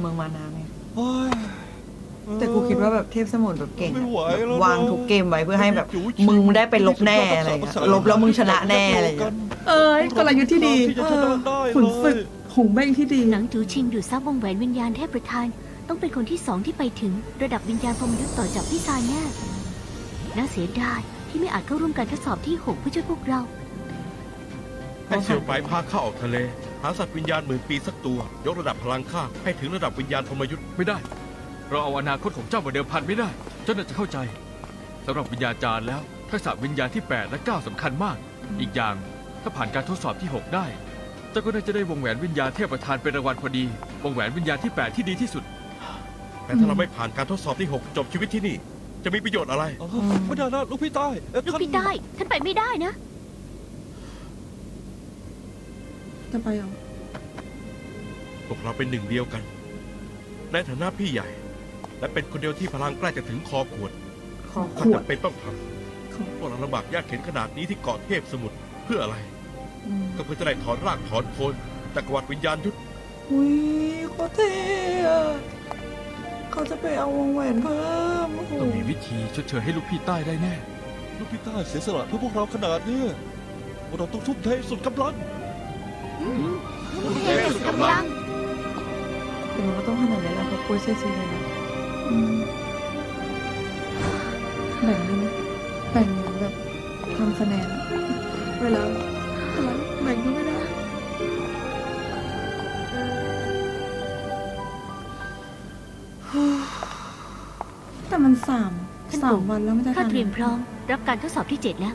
เมืองมานาไงเฮ้ย แต่กูคิดว่าแบบเทพสมุนแบบเก่งไม่อะไหวแล้ว วางทุกเกมไว้เพื่อให้แบบ มึงได้ไปลบแน่อะไรเงี้ยลบแล้วมึงชนะแน่อะไรเงี้ยเอ้ยกลยุทธ์ที่ดีที่จะชนะได้ขุนศึกเลยหงเบ้งที่ดีหนังจูชิงดูดซับวงแหวนวิญญาณเทพประธาน ต้องเป็นคนที่สองที่ไปถึง ระดับวิญญาณพรหมยุทธ์ต่อจากพี่ซานแน่น่าเสียดายที่ไม่อาจเข้าร่วมการทดสอบที่หกเพื่อช่วยพวกเรา ให้เสี่ยวไปพาข้าออกทะเล หาสัตว์วิญญาณหมื่นปีสักตัว ยกระดับพลังข้าให้ถึงระดับวิญญาณธรรมยุทธ์ไม่ได้ เราเอาอนาคตของเจ้ามาเดิมพันไม่ได้ เจ้าน่าจะเข้าใจสำหรับวิญญาจารย์แล้วทักษะวิญญาณที่ 8 และ 9สำคัญมาก อีกอย่าง ถ้าผ่านการทดสอบที่ 6 ได้ เจ้าก็น่าจะได้วงแหวนวิญญาณเทพประธานเป็นรางวัลพอดี วงแหวนวิญญาณที่ 8 ที่ดีที่สุด แต่ถ้าเราไม่ผ่านการทดสอบที่ 6 จบชีวิตที่นี่ จะมีประโยชน์อะไรอ๋อไม่ได้นะลูกพี่ใต้เอ้ยลูกท่านพี่ได้ท่านไปไม่ได้นะ จะไปเหรอพวกเราเป็นหนึ่งเดียวกัน ในฐานะพี่ใหญ่ และเป็นคนเดียวที่พลังใกล้จะถึงคอขวดขอข้าขวดจำเป็นต้องทขอำพวกเราลำบากยากเข็นขนาดนี้ที่เกาะเทพสมุทรเพื่ออะไร อืมก็เพื่อจะได้ถอนรากถอนโคนจากกวัดวิญญาณยุทธอุ้ยโคตรเท่อะเขาจะไปเอาวงแหวนเพิ่มโอ้โหต้องมีวิธีชดเชยให้ลูกพี่ใต้ได้แน่ ลูกพี่ใต้เสียสละเพื่อพวกเราขนาดเนี้ยพวกเราต้องทุ่มเทสุดกำลัง เสุดกำลัง แต่มันก็ต้องขนาดนี้แหละเพราะปุ้ยเซ่ซีเลยนะอืมแบ่งได้ไหมแบ่งแบบทำคะแนนอะเวลาอะไรแบ่งก็ไม่ได้ แต่มันสามท่านสาปู่มวันแล้วไมันจะข้าเตรียมพร้อม รับการทดสอบที่เจ็ดแล้ว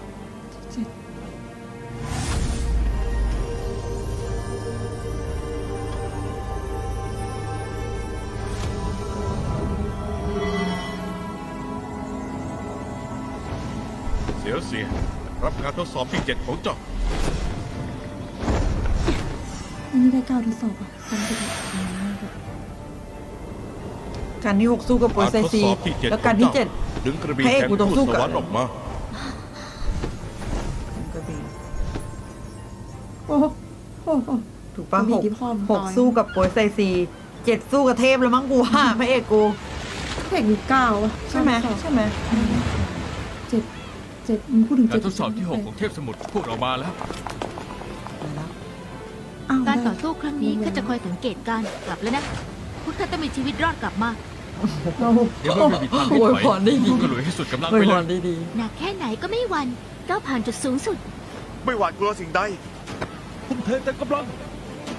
เสียวเสีย รับการทดสอบที่7ของเจ้าอันนี้ได้เก้าทดสอบอะทำไปเลยการที่หกสู้กับปุ้ยการเซ่ทดซี สอบที่เจ็ดแล้วการที่เจ็ดดึงกระบี่พระเอกแห่งกูต้องทูตสู้สกับ วรรค์ออกมา กระบี่โอ้โหโอ้โหถูกปะกระบี่หกที่พ่อมันหกต่อย สู้กับปุ้ยเซ่ซีเจ็ดสู้กับเทพแล้วมั้งกูว่าพระเอกกูเพลงมีเก้าอะใช่ไหมเก้าทดสอบใช่ไหมเจ็ด เจ็ดมึงพูดถึงการเจ็ดทดสอบที่ 6 ของเทพสมุทรพวกเรามาแล้ว อ้าวการได้ต่อสู้ครั้งนี้ข้าจะคอยสังเกตการณ์กลับแล้วนะพวกท่านต้องมีชีวิตรอดกลับมาโอ้โหเดี๋ยวเมื่อไม่มีทางที่โอ้ยถอยพรได้ดี ก็ลุยให้สุดกำลังอวยไปพเลรยได้ดีหนักแค่ไหนก็ไม่หวั่นก้าวผ่านจุดสูงสุด ไม่หวาดกลัวสิ่งใด ทุ่มเทเต็มกำลัง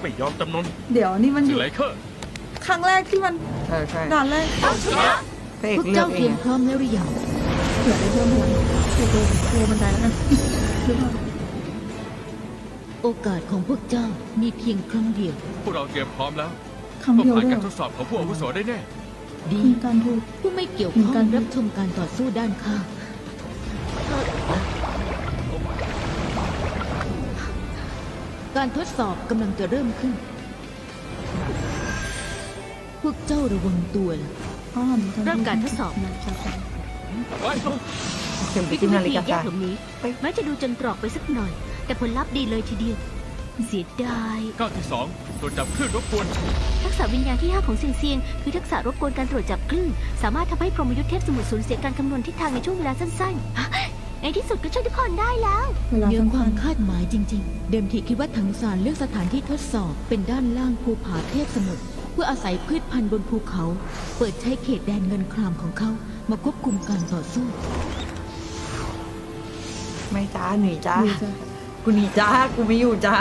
ไม่ยอมจำนนเดี๋ยวนี่มันอสื่ยู่อไรเคอร์ครั้งแรกที่มันเออใช่ด่านแรกพระเอกพวกเลือเจ้ากเอเตรียงมพร้อมแล้วหรือยังเผื่อได้เพิ่มพลังเผื่อตัวตัวบันไดแล้วกันหรือเปล่าโอกาสของพวกเจ้ามีเพียงครั้งเดียว พวกเราเตรียมพร้อมแล้วครั้งต้องเดียวผ่านด้วยการเหรทอดสอบของผู้อาวุโสได้แน่ ดีมีการถูก ผู้ไม่เกี่ยวเหมืข้ออนกังนรับชมการต่อสู้ด้านข้างการทดสอบกำลังจะเริ่มขึ้น พวกเจ้าระวังตัวล่ะอ้อมเริ่มการทดสอบ นะครับ เข็มไปวิจิ้ธีมนาฬิกาแยตากหลบนีแม้จะดูจนตรอกไปสักหน่อย แต่ผลลัพธ์ดีเลยทีเดียว เสียดายก้าวที่2ตรวจจับคลื่นรบกวน ทักษะวิญญาณที่ 5 ของเซียงเซียงคือทักษะรบกวนการตรวจจับคลื่น สามารถทำให้พรหมยุทธเทพสมุทรสูญเสียการคำนวณทิศทางในช่วงเวลาสั้นๆ ในที่สุดก็ช่วยทุกคนได้แล้วเหนือความคาดหมายจริง ๆ เดิมทีคิดว่าถังสารเลือกสถานที่ทดสอบเป็นด้านล่างภูผาเทพสมุทร เพื่ออาศัยพืชพันธุ์บนภูเขา เปิดใช้เขตแดนเงินครามของเขามาควบคุมการต่อสู้ไม่จ้าหนีจ้าหนีจ้ะกูหนีจ้ากูไม่อยู่จ้า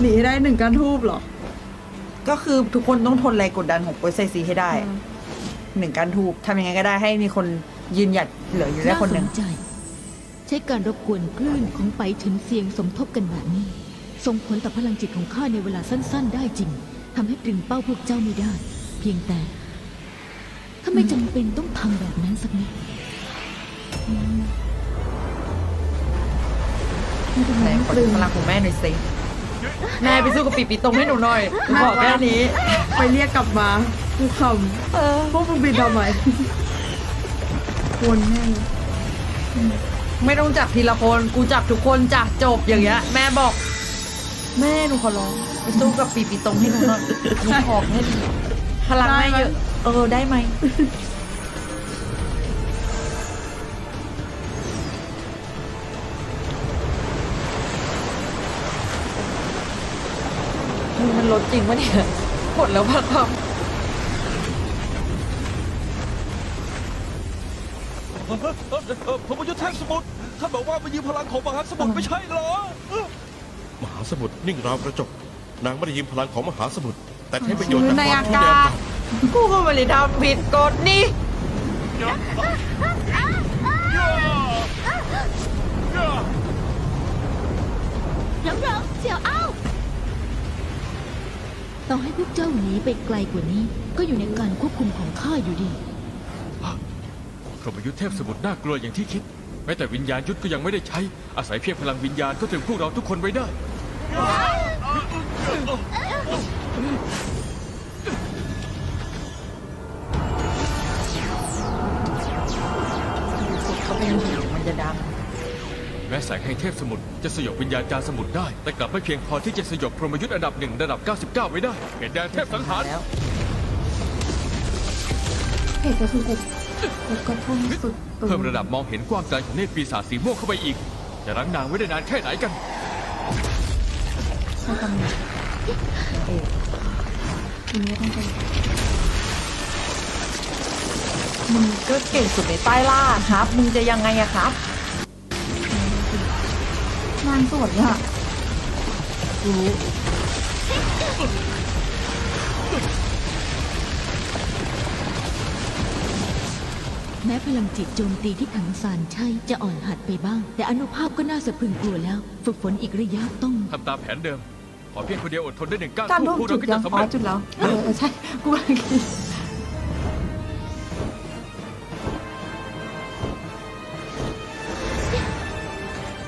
หนีให้ได้หนึ่งการทูบเหรอ ก็คือทุกคนต้องทนแรงกดดันของโปรเซสซีให้ได้หนึ่งการถูกทำยังไงก็ได้ให้มีคนยืนหยัดเหลืออยู่ได้คนหนึ่งาสใจใช้การรบกวนคลื่นของไปถึงเสียงสมทบกันแบบนี้ ส่งผลต่อพลังจิตของข้าในเวลาสั้น ๆ ได้จริงทำให้ตรึงเป้าพวกเจ้าไม่ได้ เพียงแต่ ถ้าไม่จำเป็นต้องทำแบบนั้นสักนิดไม่เป็นไหไรนขอตรึดูงพลังของแม่หน่อยสิแม่ไปสู้กับปีปีตรงให้หนูหน่อยหนูบอกแค่นี้ ไปเรียกกลับมากูขเออำพวกมึงบินทำไมวนแน่เลยไม่ต้องจับทีละคน กูจับทุกคนจับจบอย่างเงี้ย แม่บอก แม่หนูขอร้องเอสู้กับปีปีตรงให้หนูหน่อยหนูขอบให้ดีพลังไม่เยอะ เออได้ไหมมันลดจริงปะเนี่ยหมดแล้วพักความเอ่อเอ่อเอ่อผมมายุทธแท่งสมุทรท่านบอกว่ามายืมพลังของมหาสมุทรไม่ใช่เหรอเอ้อมหาสมุทรนิ่งราวกระจก นางไม่ได้ยืมพลังของมหาสมุทรแต่ใช้ประโยชน์จากในความอารู้ในกาอาศกาศกูก็ไม่ได้ทำผิดกฎนี่เหลิงเหลิงเสี่ยวอ้าวต่อให้พวกเจ้าหนีไปไกลกว่านี้ ก็อยู่ในการควบคุมของข้าอยู่ดีพรหมยุทธเทพสมุทรน่ากลัวอย่างที่คิดแม้แต่วิญญาณยุทธก็ยังไม่ได้ใช้อาศัยเพียงพลังวิญญาณก็ถึงพวกเราทุกคนไว้ได้ เขาเป็นหิวมันจะดังแม้แสงแห่งเทพสมุทรจะสยบวิญญาณจารสมุทรได้ แต่กลับไม่เพียงพอที่จะสยบพรหมยุทธอันดับหนึ่งระดับ 99 ไว้ได้เหตุแดนเทพสังหารแล้วเหตุก็คือกูกูก็พุ่งสุดเพิ่มระดับมองเห็นกว้างไกลของเนตรปีศาจสีม่วงเข้าไปอีก จะรั้งนางไว้ได้นานแค่ไหนกัน ใช่ตำหน่งเอกทีนี้ต้องเป็นมึงก็เก่งสุดในใต้ล่าครับ มึงจะยังไงอะครับนางสวยอะรู้แม้พลังจิตโจมตีที่ถังซานใช่จะอ่อนหัดไปบ้าง แต่อนุภาพก็น่าสะพรึงกลัวแล้ว ฝึกฝนอีกระยะต้อง ทำตามแผนเดิม ขอเพียงคนเดียวอดทนได้หนึ่งก้าวการร่วมพวกจุเราดก็ยัจะงสำอ๋อเร็จจุดแล้วเออเออใช่กูกำลังคิด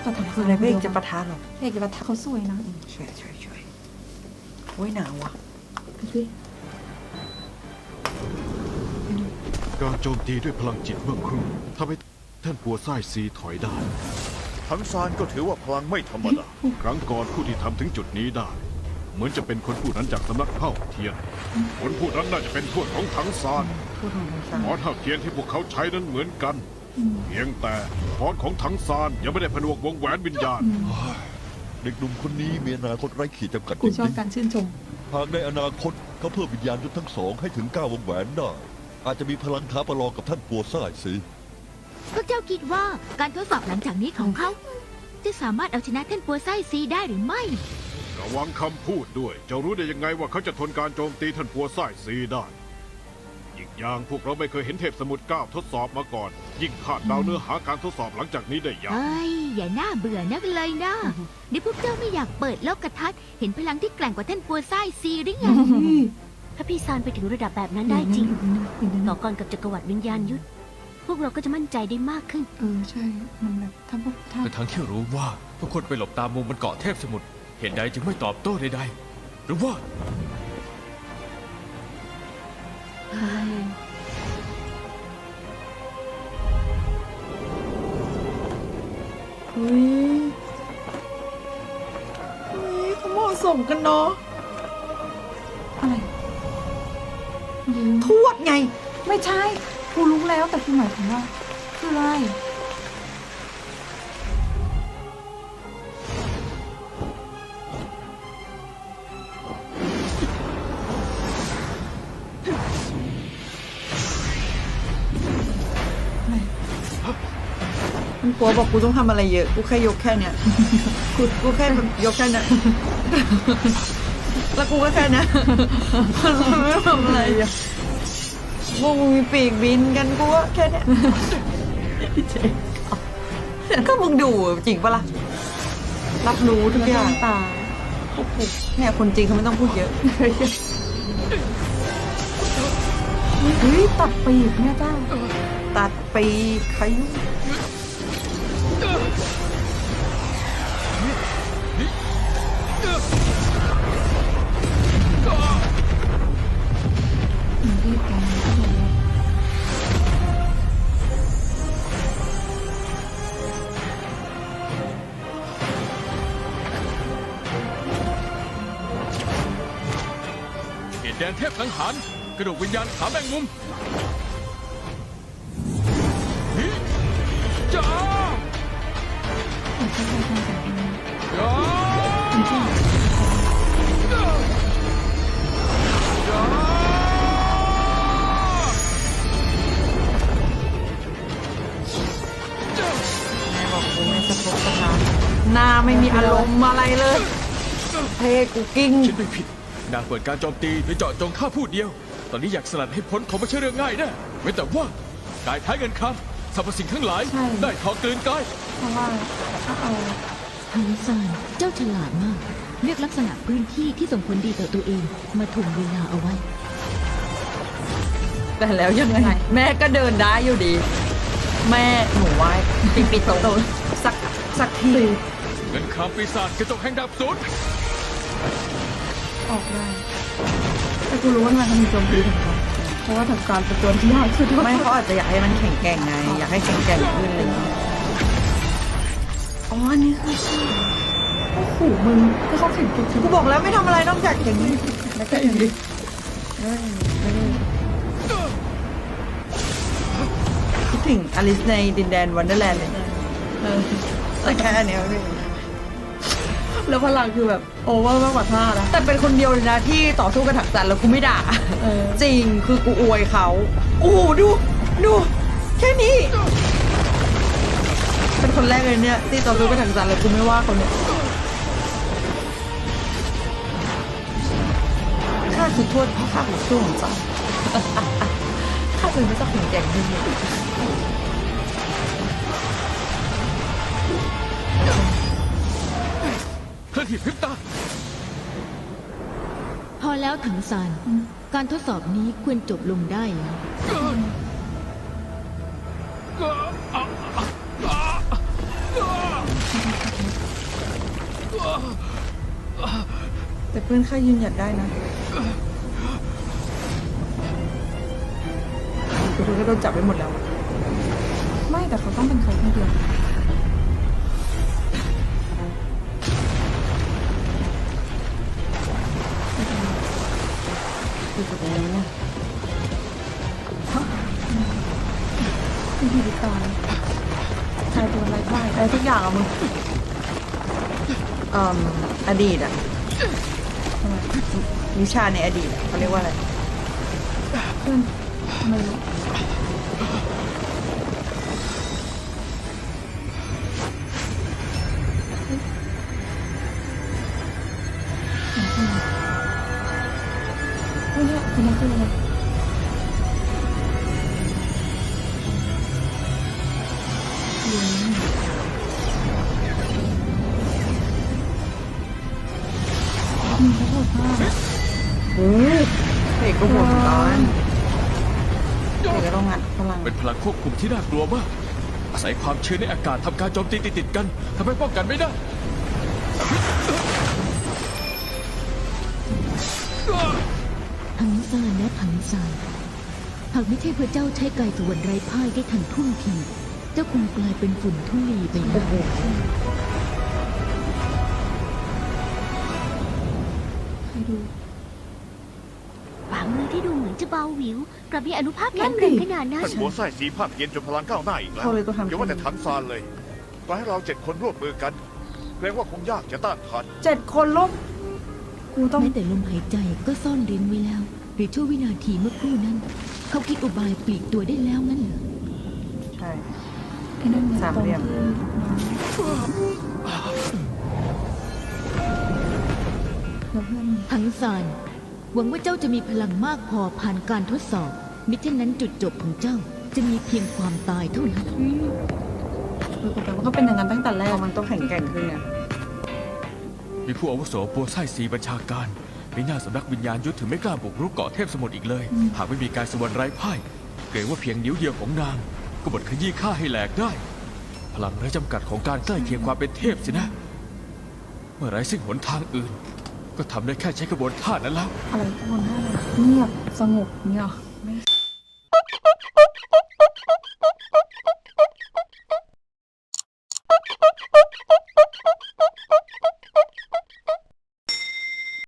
แต่ทำคือในเพลงจะปะทะหรอเพลงจะปะทะเขาสวยนะช่วยช่วยช่วยโอ้ยหนาวว่ะดูสิการโจมตีด้วยพลังจิตเมื่อครู่ทำให้ท่านปัวไส้ซีถอยได้ ทั้งซานก็ถือว่าพลังไม่ธรรมดา ครั้งก่อนผู้ที่ทำถึงจุดนี้ได้ เหมือนจะเป็นคนผู้นั้นจากสำนักเผ่าเทียน คนผู้นั้นน่าจะเป็นทวดของถังซานพูดของมันหสั่งมอเท่าเทียนที่พวกเขาใช้นั้นเหมือนกัน เพียงแต่พรของถังซานยังไม่ได้ผนวกวงแหวนวิญญาณ เด็กหนุ่มคนนี้มีอนาคตไร้ขีดจำกัดกูจชอบริงการชื่นชม ๆหากในอนาคตเขาเพิ่มวิญญาณยุทธทั้งสองให้ถึงเก้าวงแหวนได้ อาจจะมีพลังท้าประลองกับท่านปัวซ่ายสิ พวกเจ้าคิดว่าการทดสอบหลังจากนี้ของเขา จะสามารถเอาชนะท่านปัวไส้ซีได้หรือไม่ ระวังคำพูดด้วย จะรู้ได้ยังไงว่าเขาจะทนการโจมตีท่านปัวไส้ซีได้ อีกอย่างพวกเราไม่เคยเห็นเทพสมุทรเก้าทดสอบมาก่อน ยิ่งคาดเดาเนื้อหาการทดสอบหลังจากนี้ได้ยากเอ้ย อย่าน่าเบื่อนักเลยนะนี่พวกเจ้าไม่อยากเปิดโลกทัศน์เห็นพลังที่แกร่งกว่าท่านปัวไส้ซีหรือไงถ้าพี่ซานไปถึงระดับแบบนั้นได้จริงอีกนิดนึงต่อกรกับจักรวรรดิวิญญาณยุทธ พวกเราก็จะมั่นใจได้มากขึ้น เออใช่ มันแบบถ้าพวกถ้าแต่ทั้งที่รู้ว่าทุกคนไปหลบตามมุมบนเกาะเทพสมุทรเหตุใดจึงไม่ตอบโต้ใดๆหรือว่าเฮ้ยเฮ้ยเขาเหมาะสมกันเนาะอะไร ยืมทวดไง ไม่ใช่ กูรู้แล้วแต่คือหมายถึงว่าคืออะไรมันปัวบอกกูต้องทำอะไรเยอะ กูแค่ยกแค่เนี้ยกูกูแค่แบบยกแค่เนี้ยแล้วกูก็แค่เนี้ยมันไม่ทำอะไรเยอะ พวกมึงมีปีกบินกันกูก็แค่เนี้ยก็มึงดูจริงปะล่ะ รับรู้ทุกอย่างตาเนี่ยคนจริงเขาไม่ต้องพูดเยอะ เฮ้ยตัดปีกเนี่ยจ้าตัดปีกขยุ้ารกระดูกวิญญาณขาแมงมุมฮิจ้าจ้าจ้าแม่บอกกูไม่สะทกสะท้านหน้าไม่มีอารมณ์อะไรเลยเทกูกิ้งคิดไม่ผิด นางเปิดการโจมตีโดยเจาะจงข้าผู้เดียว ตอนนี้อยากสลัดให้พ้นคงไม่ใช่เรื่องง่ายแน่เว้นแต่ว่ากายท้ายเงินคำสรรพสิ่งทั้งหลาย ใช่ ได้ทองกลืนกาย เพราะว่าถ้าเอาหังซานเจ้าฉลาดมาก เลือกลักษณะพื้นที่ที่ส่งผลดีต่อตัวเอง มาถ่วงเวลาเอาไว้ แต่แล้วยังไง แม่ก็เดินได้อยู่ดี แม่หนูไว้ปิปิโตสักสักที เงินคำปีศาจกระจกแห่งดาบสูญ ออกได้แต่กูรู้ว่าทำไมเขามีโจมตีถึงเขาเพราะว่าทำการเป็นตัวที่ยากสุดไม่เขาอาจจะอยากให้มันแข็งแกร่งไง อยากให้แข็งแกร่งขึ้นอะไรอย่างเงี้ยอ๋ออันนี่คือชื่อโอ้โหมึงถ้าเขาแข็งจริงกูบอกแล้วไม่ทำอะไรนอกจากอย่างนี้แล้วก็อย่างนี้เออเออคิดถึงอลิสในดินแดนวันเดอร์แลนด์เลยเออแต่แค่อันเนี้ยพี่ แล้วพลังคือแบบโอเวอร์มากกว่าท่านะ แต่เป็นคนเดียวเลยนะที่ต่อสู้กับถักจันแล้วกูไม่ด่า เออ จริงคือกูอวยเขาโอ้โหดู ดู แค่นี้ เป็นคนแรกเลยเนี่ยที่ต่อสู้กับถังจันแล้วกูไม่ว่าคนเนี่ยข้าคือโทษเพราะข้าคือสู้ของจันข้าเป็นพระเจ้าแห่งแก่งดิน ที่พริบตา พอแล้วถังซานการทดสอบนี้ควรจบลงได้แล้วแต่เพื่อนข้ายืนหยัดได้นะกูทุกก็โดนจับไปหมดแล้ว ไม่แต่เขาต้องเป็นเขาคนเดียว ไร้พ่ายอะไรทุกอย่างอะมึงอืมอดีตอะวิชาในอดีตอะเขาเรียกว่าอะไรเพื่อนไม่รู้ พลังควบคุมที่น่ากลัวมาก อาศัยความชื้นในอากาศทำการโจมตีติดๆกันทำให้ป้องกันไม่ได้ถังซานและถังซานหากไม่ใช่พระเจ้าใช้กายสวรรค์ไร้พ่ายได้ทันท่วงทีเจ้าคงกลายเป็นฝุ่นทุลีไปแล้ว เหมือนจะเบาหวิวกลับมีอนุภาพแข็งแกร่งขนาดนั้นท่านหัวไส้สีภาคเย็นจนพลังก้าวหน้าอีกแล้วเขาเลยต้องทำ อย่าว่าแต่ถังซานเลยต่อให้เราเจ็ดคนร่วมมือกันเกรงว่าคงยากจะต้านทานเจ็ดคนลบกูต้องแม้แต่ลมหายใจก็ซ่อนเร้นไว้แล้วหรือชั่ววินาทีเมื่อครู่นั้น เขาคิดอุบายปลีกตัวได้แล้วงั้นเหรอใช่ไอ้นั่นไงสามเหลี่ยมตรงที่แล้วเพื่อนทั้งซาน หวังว่าเจ้าจะมีพลังมากพอผ่านการทดสอบ มิเช่นนั้นจุดจบของเจ้าจะมีเพียงความตายเท่านั้นเออแต่ว่าก็เป็นอย่างนั้นตั้งแต่แรเพกราะมันต้องแข็งแกร่งขึ้นไงมีผู้อาวุโสปัวไส้สีบัญชาการมีหน้าสำนักวิญญาณยุทธถึงไม่กล้าบุกรุกเกาะเทพสมุทรอีกเลย หากไม่มีการสวรรค์ไร้พ่ายเกรงว่าเพียงนิ้วเดียวของนาง ก็บดขยี้ข้าให้แหลกได้ พลังไร้จำกัดของการใกล้เคียงความเป็นเทพสินะ เมื่อไรซึ่งหนทางอื่น ก็ทำได้แค่ใช้กระบวนท่านั้นแล้ว อะไรกระบวนท่าเลยเงียบสงบเงี้ยหรอ